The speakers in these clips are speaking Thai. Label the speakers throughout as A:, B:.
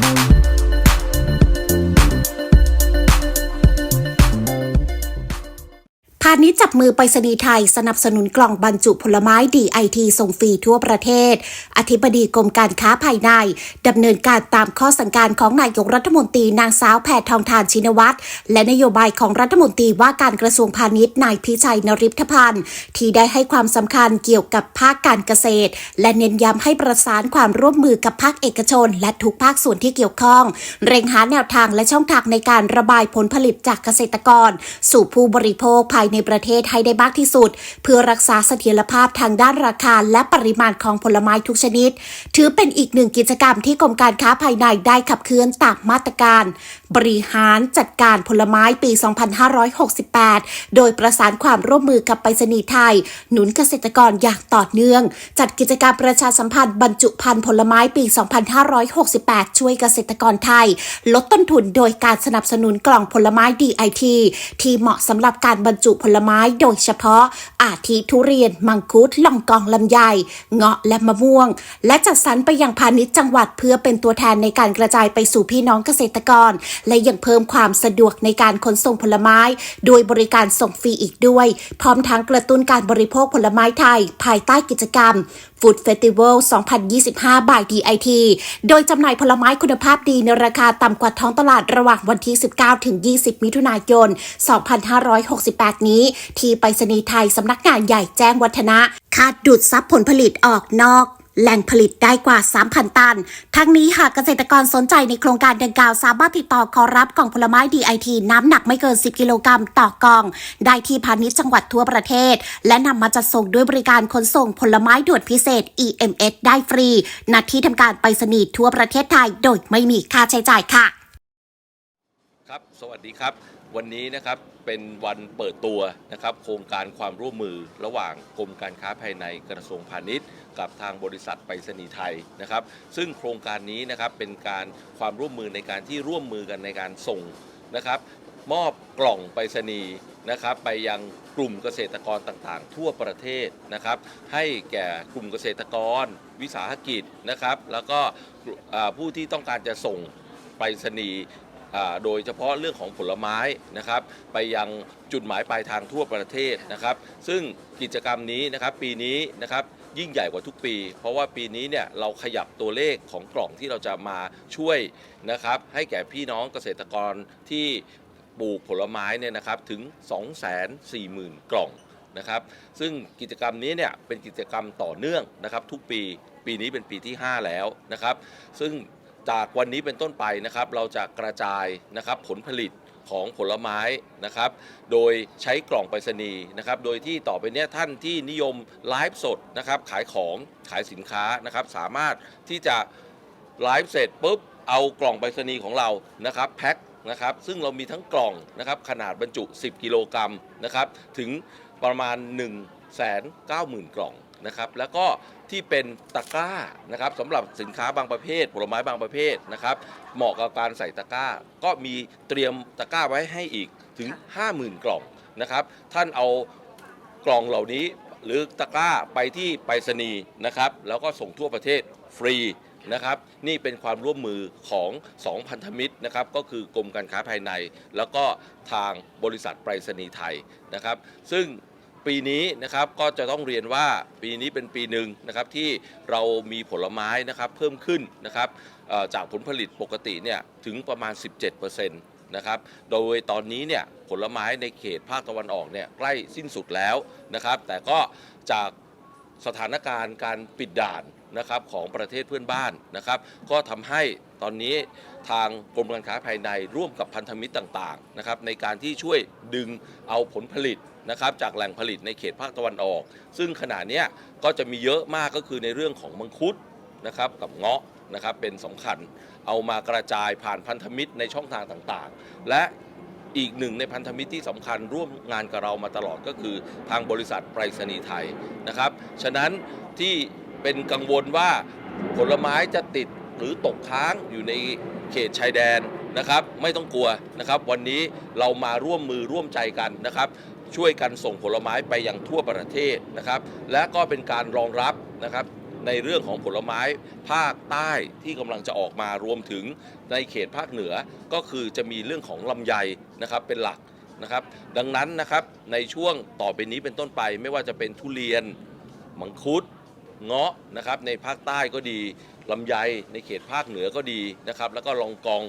A: พ ณิชย์จับมือไปรษณีย์ไทยสนับสนุนกล่องบรรจุผลไม้ DIT ส่งฟรีทั่วประเทศ อธิบดีกรมการค้าภายในดำเนินการตามข้อสั่งการของนายกรัฐมนตรีนางสาวแพทองทานชินวัตรและนโยบายของรัฐมนตรีว่าการกระทรวงพาณิชย์นายพิชัยนริพพันธ์ที่ได้ให้ความสำคัญเกี่ยวกับภาคการเกษตร และเน้นย้ำให้ประสานความร่วมมือกับภาคเอกชน และทุกภาคส่วนที่เกี่ยวข้อง เร่งหาแนวทางและช่องทางในการระบายผลผลิตจากเกษตรกร สู่ผู้บริโภคภายในประเทศให้ได้มากที่สุด เพื่อรักษาเสถียรภาพทางด้านราคาและปริมาณของผลไม้ทุกชนิด ถือเป็นอีกหนึ่งกิจกรรมที่กรมการค้าภายในได้ขับเคลื่อนตามมาตรการ บริหารจัดการผลไม้ปี 2568 โดยประสานความร่วมมือกับไปรษณีย์ไทย หนุนเกษตรกรอย่างต่อเนื่อง จัดกิจกรรมประชาสัมพันธ์บรรจุภัณฑ์ผลไม้ปี 2568 ช่วยเกษตรกรไทย ลดต้นทุนโดยการสนับสนุนกล่องผลไม้ DIT ที่เหมาะสำหรับการบรรจุผลไม้โดยเฉพาะ อาทิทุเรียน มังคุดล่องกองลำไย เงาะและมะม่วง และจัดสรรไปยังพาณิชย์จังหวัดเพื่อเป็นตัวแทนในการกระจายไปสู่พี่น้องเกษตรกร และยังเพิ่มความสะดวกในการขนส่งผลไม้ โดยบริการส่งฟรีอีกด้วย พร้อมทั้งกระตุ้นการบริโภคผลไม้ไทย ภายใต้กิจกรรม ฟู้ดเฟสติวัล 2025 by DIT โดยจำหน่ายผลไม้คุณภาพดีในราคาต่ำกว่าท้องตลาดระหว่างวันที่ 19 ถึง 20 มิถุนายน 2568 นี้ ที่ไปรษณีย์ไทยสำนักงานใหญ่แจ้งวัฒนะ คาดดูดซับผลผลิตออกนอก แหล่งผลิตได้กว่า 3,000 ตัน ทั้งนี้หากเกษตรกรสนใจในโครงการดังกล่าวสามารถติดต่อขอรับกล่องผลไม้ DIT น้ำหนักไม่เกิน 10 กิโลกรัมต่อกล่อง ได้ที่พาณิชย์จังหวัดทั่วประเทศ และนำมาจัดส่งด้วยบริการขนส่งผลไม้ด่วนพิเศษ EMS ได้ฟรีณที่ทำการไปรษณีย์ทั่วประเทศไทย โดยไม่มีค่าใช้จ่ายค่ะ
B: ครับสวัสดีครับ วันนี้นะครับเป็นวันเปิดตัวนะครับ โครงการความร่วมมือระหว่างกรมการค้าภายในกระทรวงพาณิชย์ กับทางบริษัทไปรษณีย์ไทยนะครับ ซึ่งโครงการนี้นะครับเป็นการความร่วมมือในการที่ร่วมมือกันในการส่งนะครับ มอบกล่องไปรษณีย์นะครับ ไปยังกลุ่มเกษตรกรต่างๆ ทั่วประเทศนะครับ ให้แก่กลุ่มเกษตรกร วิสาหกิจนะครับ แล้วก็ผู้ที่ต้องการจะส่งไปรษณีย์ โดยเฉพาะเรื่องของผลไม้นะครับไปยังจุดหมายปลายทางทั่วประเทศนะครับ ซึ่งกิจกรรมนี้นะครับปีนี้นะครับยิ่งใหญ่กว่าทุกปี เพราะว่าปีนี้เนี่ยเราขยับตัวเลขของกล่องที่เราจะมาช่วยนะครับให้แก่พี่น้องเกษตรกรที่ปลูกผลไม้เนี่ยนะครับถึง 240,000 กล่องนะครับซึ่งกิจกรรมนี้เนี่ยเป็นกิจกรรมต่อเนื่องนะครับทุกปีปีนี้เป็นปีที่ 5 แล้วนะครับ ซึ่ง จากวันนี้เป็นต้นไปนะครับ เราจะกระจายนะครับผลผลิตของผลไม้นะครับ โดยใช้กล่องไปรษณีย์นะครับ โดยที่ต่อไปเนี้ยท่านที่นิยมไลฟ์สดนะครับ ขายของขายสินค้านะครับ สามารถที่จะไลฟ์เสร็จปุ๊บเอากล่องไปรษณีย์ของเรานะครับแพ็คนะครับ ซึ่งเรามีทั้งกล่องนะครับขนาดบรรจุ 10 กิโลกรัมนะครับ ถึงประมาณ 1 9 0 0 0 0 กล่อง นะครับแล้วก็ที่เป็นตะกร้านะครับสำหรับสินค้าบางประเภท ผลไม้บางประเภทนะครับเหมาะกับการใส่ตะกร้า ก็มีเตรียมตะกร้าไว้ให้อีกถึง 50,000 กล่องนะครับท่านเอากล่องเหล่านี้หรือตะกร้าไปที่ไปรษณีย์นะครับแล้วก็ส่งทั่วประเทศฟรีนะครับนี่เป็นความร่วมมือของ 2 พันธมิตรนะครับก็คือกรมการค้าภายใน แล้วก็ทางบริษัทไปรษณีย์ไทยนะครับ ซึ่ง ปีนี้นะครับก็จะต้องเรียนว่าปีนี้เป็นปีหนึ่งนะครับที่เรามีผลไม้นะครับเพิ่มขึ้นนะครับจากผลผลิตปกติเนี่ยถึงประมาณ 17%นะครับโดยตอนนี้เนี่ยผลไม้ในเขตภาคตะวันออกเนี่ยใกล้สิ้นสุดแล้วนะครับ แต่ก็จากสถานการณ์การปิดด่านนะครับของประเทศเพื่อนบ้านนะครับ ก็ทำให้ตอนนี้ทางกรมการค้าภายในร่วมกับพันธมิตรต่างๆนะครับในการที่ช่วยดึงเอาผลผลิต นะครับจากแหล่งผลิตในเขตภาคตะวันออก ซึ่งขณะนี้ก็จะมีเยอะมากก็คือในเรื่องของมังคุดนะครับกับเงาะนะครับเป็นสำคัญเอามากระจายผ่านพันธมิตรในช่องทางต่างๆ และอีกหนึ่งในพันธมิตรที่สำคัญร่วมงานกับเรามาตลอดก็คือทางบริษัทไปรษณีย์ไทยนะครับ ฉะนั้นที่เป็นกังวลว่าผลไม้จะติดหรือตกค้างอยู่ในเขตชายแดนนะครับ ไม่ต้องกลัวนะครับ วันนี้เรามาร่วมมือร่วมใจกันนะครับ ช่วยกันส่งผลไม้ไปยังทั่วประเทศนะครับ และก็เป็นการรองรับนะครับในเรื่องของผลไม้ภาคใต้ที่กำลังจะออกมารวมถึงในเขตภาคเหนือก็คือจะมีเรื่องของลำไยนะครับเป็นหลักนะครับ ดังนั้นนะครับในช่วงต่อไปนี้เป็นต้นไปไม่ว่าจะเป็นทุเรียนมังคุดเงาะนะครับในภาคใต้ก็ดีลำไยในเขตภาคเหนือก็ดีนะครับ แล้วก็ลองกอง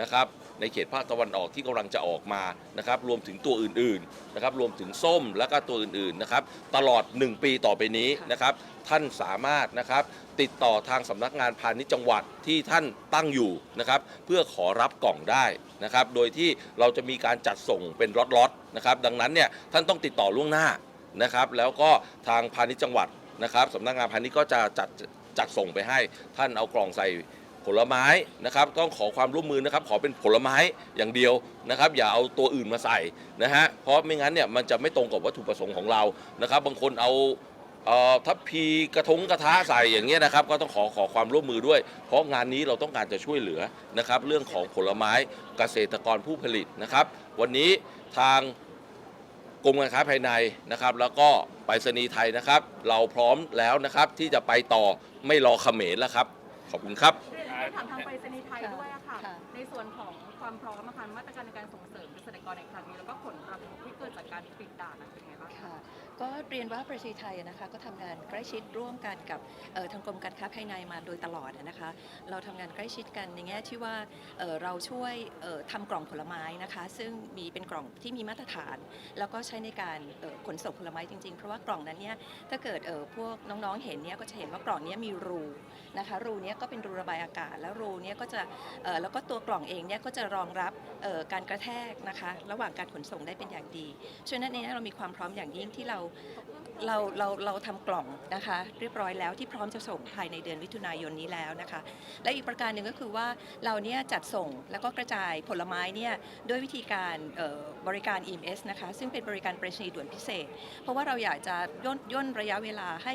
B: นะครับ ในเขตภาคตะวันออกที่กำลังจะออกมานะครับรวมถึงตัวอื่นๆนะครับรวมถึงส้มแล้วก็ตัวอื่นๆนะครับตลอด 1 ปีต่อไปนี้นะครับท่านสามารถนะครับติดต่อทางสำนักงานพาณิชย์จังหวัดที่ท่านตั้งอยู่นะครับเพื่อขอรับกล่องได้นะครับโดยที่เราจะมีการจัดส่งเป็นล็อตๆนะครับดังนั้นเนี่ยท่านต้องติดต่อล่วงหน้านะครับแล้วก็ทางพาณิชย์จังหวัดนะครับสำนักงานพาณิชย์ก็จะจัดจัดส่งไปให้ท่านเอากล่องใส่ ผลไม้นะครับต้องขอความร่วมมือนะครับขอเป็นผลไม้อย่างเดียวนะครับอย่าเอาตัวอื่นมาใส่นะฮะเพราะไม่งั้นเนี่ยมันจะไม่ตรงกับวัตถุประสงค์ของเรานะครับบางคนเอาเอ่อทัพพีกระทงกระทะใส่อย่างเงี้ยนะครับ ก็ต้องขอขอความร่วมมือด้วย เพราะงานนี้เราต้องการจะช่วยเหลือนะครับ เรื่องของผลไม้เกษตรกรผู้ผลิตนะครับ วันนี้ทางกรมการค้าภายในนะครับ แล้วก็ไปรษณีย์ไทยนะครับ เราพร้อมแล้วนะครับที่จะไปต่อไม่รอเขมรแล้วครับ ขอบคุณครับ
C: เรียนไปถามทางไปรษณีย์ไทย
D: ค่ะ
C: ด้วยอะค่ะ
D: ค่ะ
C: ในส่วนของความพร้อมอะค่ะมาตรการในการส่งเสริมเกษตรกรในครั้งนี้แล้วก็ผลกระทบที่เกิดจากการปิดด่านนั้นเป็นไงบ้างคะ
D: ค่ะก็เรียนว่าประเทศไทยนะคะก็ทำงานใกล้ชิดร่วมกันกับเอ่อทางกรมการค้าภายในมาโดยตลอดนะคะ เราทำงานใกล้ชิดกันในแง่ที่ว่าเอ่อเราช่วยเอ่อทำกล่องผลไม้นะคะ ซึ่งมีเป็นกล่องที่มีมาตรฐาน แล้วก็ใช้ในการเอ่อขนส่งผลไม้จริงๆ เพราะว่ากล่องนั้นเนี่ยถ้าเกิดเอ่อพวกน้องๆเห็นเนี่ยก็จะเห็นว่ากล่องเนี้มีรูนะคะรูเนี้ยก็เป็นรูระบายอากาศ แล้วรูเนี้ยก็จะแล้วก็ตัวกล่องเองเนี่ยก็จะรองรับการกระแทกนะคะ ระหว่างการขนส่งได้เป็นอย่างดีฉะนั้นเนยเรามีความพร้อมอย่างยิ่งที่เรา เราเราเราทำกล่องนะคะเรียบร้อยแล้วที่พร้อมจะส่งภายในเดือนมิถุนายนนี้แล้วนะคะ และอีกประการหนึ่งก็คือว่าเราเนี่ยจัดส่งแล้วก็กระจายผลไม้เนี่ยด้วยวิธีการบริการ EMS นะคะซึ่งเป็นบริการไปรษณีย์ด่วนพิเศษ เพราะว่าเราอยากจะย่นย่นระยะเวลาให้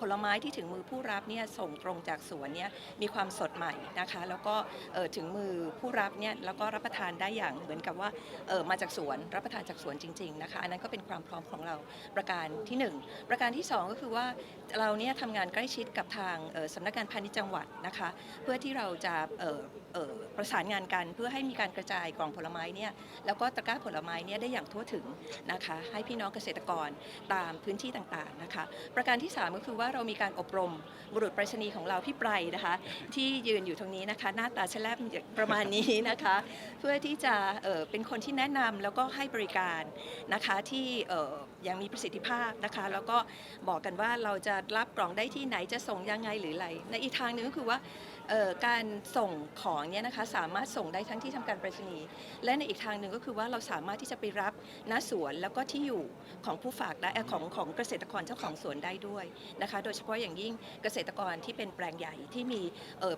D: ผลไม้ที่ถึงมือผู้รับเนี่ยส่งตรงจากสวนเนี่ยมีความสดใหม่นะคะ แล้วก็ถึงมือผู้รับเนี่ยแล้วก็รับประทานได้อย่างเหมือนกับว่ามาจากสวนรับประทานจากสวนจริงๆนะคะอันนั้นก็เป็นความพร้อมของเราประการที่หนึ่งประการที่ 2 ก็คือว่าเราเนี่ยทำงานใกล้ชิดกับทางสำนักงานพาณิชย์จังหวัดนะคะเพื่อที่เราจะประสานงานกันเพื่อให้มีการกระจายกล่องผลไม้เนี่ยแล้วก็ตะกร้าผลไม้เนี่ยได้อย่างทั่วถึงนะคะให้พี่น้องเกษตรกรตามพื้นที่ต่างๆนะคะประการที่ 3 ก็คือว่าเรามีการอบรมบุรุษไปรษณีย์ของเราพี่ไพรนะคะที่ยืนอยู่ตรงนี้นะคะหน้าตาแฉลบประมาณนี้นะคะเพื่อที่จะเป็นคนที่แนะนำแล้วก็ให้บริการนะคะที่เอ่อยังมีประสิทธิภาพนะคะแล้วก็บอกกันว่าเราจะรับกล่องได้ที่ไหนจะส่งยังไงหรืออะไร ในอีกทางหนึ่งก็คือว่าเอ่อการส่งของเนี่ยนะคะสามารถส่งได้ทั้งที่ทำการไปรษณีย์และในอีกทางหนึ่งก็คือว่าเราสามารถที่จะไปรับณสวนแล้วก็ที่อยู่ของผู้ฝากได้ของของเกษตรกรเจ้าของสวนได้ด้วยนะคะ โดยเฉพาะอย่างยิ่งเกษตรกรที่เป็นแปลงใหญ่ที่มี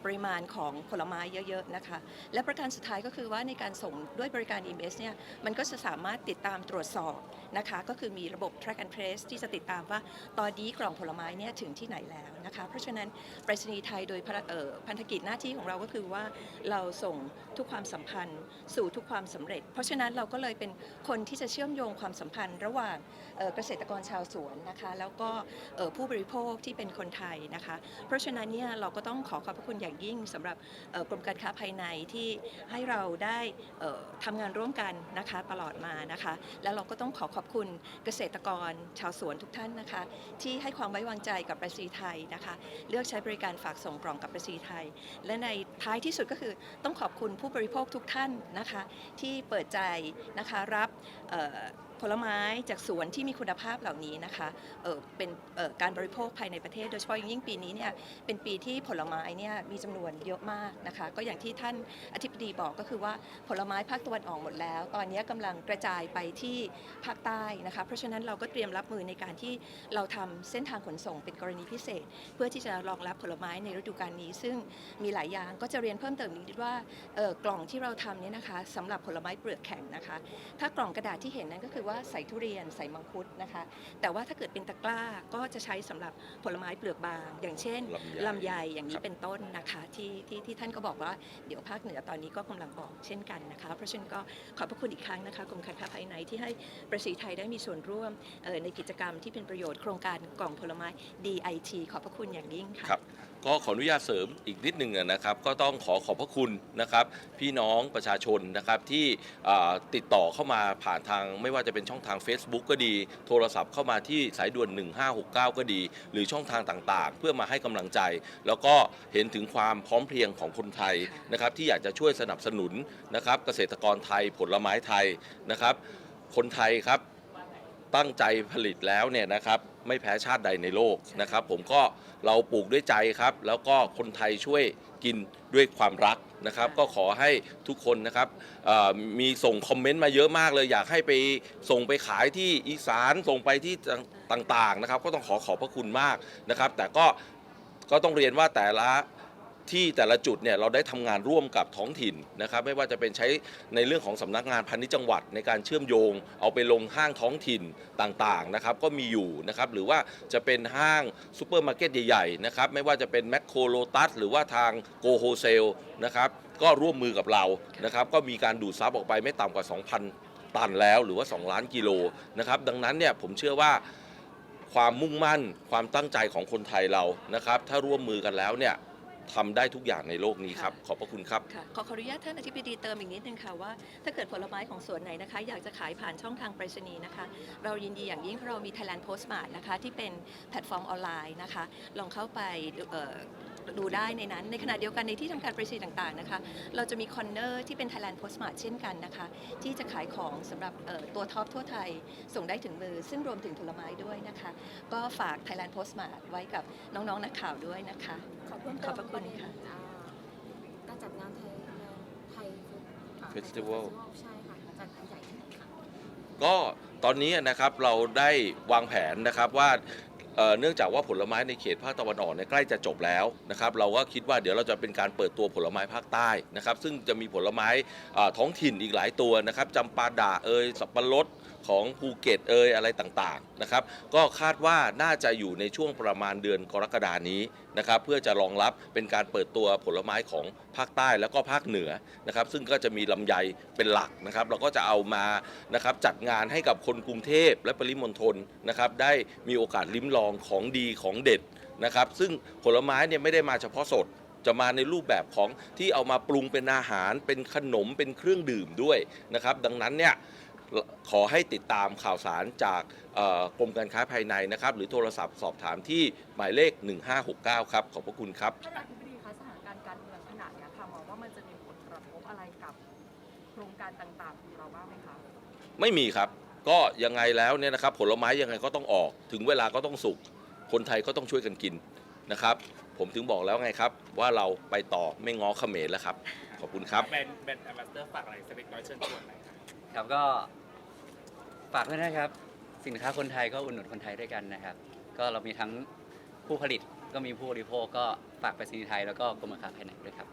D: ปริมาณของผลไม้เยอะๆนะคะ และประการสุดท้ายก็คือว่าในการส่งด้วยบริการ EMS เนี่ยมันก็จะสามารถติดตามตรวจสอบนะคะก็คือมีระบบ track and trace ที่จะติดตามว่าตอนนี้กล่องผลไม้เนี่ยถึงที่ไหนแล้วนะคะ เพราะฉะนั้นไปรษณีย์ไทยโดยพระเอ่อพันธกิจหน้าที่ของเราก็คือว่าเราส่งทุกความสัมพันธ์ สู่ทุกความสำเร็จ เพราะฉะนั้นเราก็เลยเป็นคนที่จะเชื่อมโยงความสัมพันธ์ ระหว่างเกษตรกรชาวสวนนะคะแล้วก็ผู้บริโภคที่เป็นคนไทยนะคะ เพราะฉะนั้นเนี่ยเราก็ต้องขอขอบพระคุณอย่างยิ่งสำหรับกรมการค้าภายในที่ให้เราได้เอ่อทำงานร่วมกันนะคะตลอดมานะคะ แล้วเราก็ต้องขอขอบคุณเกษตรกรชาวสวนทุกท่านนะคะ ที่ให้ความไว้วางใจกับประสีไทยนะคะ เลือกใช้บริการฝากส่งกล่องกับประสีไทย และในท้ายที่สุดก็คือต้องขอบคุณผู้บริโภคทุกท่านนะคะที่เปิดใจนะคะรับ ผลไม้จากสวนที่มีคุณภาพเหล่านี้นะคะเเป็นการบริโภคภายในประเทศ โดยเฉพาะยิ่งปีนี้เนี่ยเป็นปีที่ผลไม้เนี่ยมีจำนวนเยอะมากนะคะก็อย่างที่ท่านอธิบดีบอกก็คือว่าผลไม้ภาคตะวันออกหมดแล้ว ตอนนี้กำลังกระจายไปที่ภาคใต้นะคะเพราะฉะนั้นเราก็เตรียมรับมือในการที่เราทำเส้นทางขนส่งเป็นกรณีพิเศษ เพื่อที่จะรองรับผลไม้ในฤดูกาลนี้ ซึ่งมีหลายอย่างก็จะเรียนเพิ่มเติมนิดว่ากล่องที่เราทำเนี่ยนะคะสำหรับผลไม้เปลือกแข็งนะคะ ถ้ากล่องกระดาษที่เห็นนั้นก็คือว่าว่าใส่ทุเรียนใส่มังคุดนะคะ แต่ว่าถ้าเกิดเป็นตะกร้าก็จะใช้สำหรับผลไม้เปลือกบาง อย่างเช่น
B: ลำไย
D: ลำไยอย่าง
B: ค
D: นี้
B: รับ
D: เป็นต้นนะคะที่ที่ที่ท่านก็บอกว่าเดี๋ยวภาคเหนือตอนนี้ก็กำลังออกเช่นกันนะคะ เพราะฉะนั้นก็ขอบพระคุณอีกครั้งนะคะกรมการค้าภายในที่ให้ประสิทธิไทยได้มีส่วนร่วมเอ่อในกิจกรรมที่เป็นประโยชน์โครงการกล่องผลไม้ DIT ขอบพระคุณอย่างยิ่งค่ะ
B: ครับ ก็ขออนุญาตเสริมอีกนิดหนึ่งนะครับ ก็ต้องขอขอบพระคุณนะครับ พี่น้องประชาชนนะครับที่ติดต่อเข้ามาผ่านทางไม่ว่าจะเป็นช่องทาง Facebook ก็ดี โทรศัพท์เข้ามาที่สายด่วน 1569 ก็ดี หรือช่องทางต่างๆ เพื่อมาให้กำลังใจ แล้วก็เห็นถึงความพร้อมเพรียงของคนไทยนะครับ ที่อยากจะช่วยสนับสนุนนะครับ เกษตรกรไทยผลไม้ไทยนะครับ คนไทยครับ ตั้งใจผลิตแล้วเนี่ยนะครับไม่แพ้ชาติใดในโลกนะครับ ผมก็เราปลูกด้วยใจครับ แล้วก็คนไทยช่วยกินด้วยความรักนะครับ ก็ขอให้ทุกคนนะครับมีส่งคอมเมนต์มาเยอะมากเลย อยากให้ไปส่งไปขายที่อีสานส่งไปที่ต่างๆนะครับ ก็ต้องขอขอบพระคุณมากนะครับ แต่ก็ก็ต้องเรียนว่าแต่ละ ที่แต่ละจุดเนี่ยเราได้ทำงานร่วมกับท้องถิ่นนะครับไม่ว่าจะเป็นใช้ในเรื่องของสำนักงานพาณิชย์จังหวัด ในการเชื่อมโยง เอาไปลงห้างท้องถิ่นต่างๆนะครับก็มีอยู่นะครับหรือว่าจะเป็นห้างซูเปอร์มาร์เก็ตใหญ่ๆนะครับไม่ว่าจะเป็นแมคโครโลตัสหรือว่าทางโกโฮเซลนะครับก็ร่วมมือกับเรานะครับก็มีการดูดซับออกไปไม่ต่ำกว่า 2,000 ตันแล้วหรือว่า 2 ล้านกิโลนะครับดังนั้นเนี่ยผมเชื่อว่าความมุ่งมั่นความตั้งใจของคนไทยเรานะครับถ้าร่วมมือกันแล้วเนี่ย ทำได้ทุกอย่างในโลกนี้ครับ ขอบพระคุณครับ
D: ค่ะขอขออนุญาตท่านอธิบดีเติมอีกนิดนึงค่ะว่า ถ้าเกิดผลไม้ของสวนไหนนะคะ อยากจะขายผ่านช่องทางไปรษณีย์นะคะ เรายินดีอย่างยิ่งเพราะเรามี Thailand Postmart นะคะที่เป็นแพลตฟอร์มออนไลน์นะคะ ลองเข้าไปดูเอ่อ ดูได้ในนั้น ในขณะเดียวกันในที่ทำการไปรษณีย์ต่างๆนะคะเราจะมีคอนเนอร์ที่เป็น Thailand Postmart เช่นกันนะคะที่จะขายของสำหรับเอ่อตัวท็อปทั่วไทยส่งได้ถึงมือ ซึ่งรวมถึงผลไม้ด้วยนะคะ ก็ฝาก Thailand Postmart ไว้กับน้องๆนักข่าวด้วยนะคะ
E: ขอเพิ่ม
D: ข
E: เติ
D: อบ
E: ม
D: พระคุณค่ะ
E: อ่าการจัดงานไทยงานไทย
B: Festival
E: ใช่ค่ะจัดงานใหญ่ที่ไหนคะ
B: ก็ตอนนี้นะครับเราได้วางแผนนะครับว่า เนื่องจากว่าผลไม้ในเขตภาคตะวันออกเนี่ยใกล้จะจบแล้วนะครับเราก็คิดว่าเดี๋ยวเราจะเป็นการเปิดตัวผลไม้ภาคใต้นะครับซึ่งจะมีผลไม้ท้องถิ่นอีกหลายตัวนะครับจำปาดาเอยสับปะรดของภูเก็ตเอยอะไรต่างๆนะครับก็คาดว่าน่าจะอยู่ในช่วงประมาณเดือนกรกฎานี้นะครับเพื่อจะรองรับเป็นการเปิดตัวผลไม้ของภาคใต้แล้วก็ภาคเหนือนะครับซึ่งก็จะมีลำไยเป็นหลักนะครับเราก็จะเอามานะครับจัดงานให้กับคนกรุงเทพและปริมณฑลนะครับได้มีโอกาสลิ้มลองของดีของเด็ดนะครับ ซึ่งผลไม้เนี่ยไม่ได้มาเฉพาะสดจะมาในรูปแบบของที่เอามาปรุงเป็นอาหารเป็นขนมเป็นเครื่องดื่มด้วยนะครับ ดังนั้นเนี่ยขอให้ติดตามข่าวสารจากเอ่อกรมการค้าภายในนะครับ หรือโทรศัพท์สอบถามที่หมายเลข 1569 ครับ ขอบพระคุณครับ
C: ท่านอธิบดีคะสถานการณ์การเมืองขนาดเนี้ยค่ะมองว่ามันจะมีผลกระทบอะไรกับโครงการต่างๆของเราบ้างไหมคะ
B: ไม่มีครับ ก็ยังไงแล้วเนี่ยนะครับผลไม้ยังไงก็ต้องออก ถึงเวลาก็ต้องสุกคนไทยก็ต้องช่วยกันกินนะครับ ผมถึงบอกแล้วไงครับ ว่าเราไปต่อไม่ง้อเขมรแล้วครับ ขอบคุณครับ
F: แบรนด์แบรนด์แอมบาสเตอร์ฝากอะไรสักเล็กน้อยเชิญชวนหน่อยครับ
G: ครับก็ฝากด้วยนะครับ สินค้าคนไทยก็อุดหนุนคนไทยด้วยกันนะครับ ก็เรามีทั้งผู้ผลิตก็มีผู้บริโภคก็ฝากไปรษณีย์ไทยแล้วก็กรมการค้าภายในด้วยครับ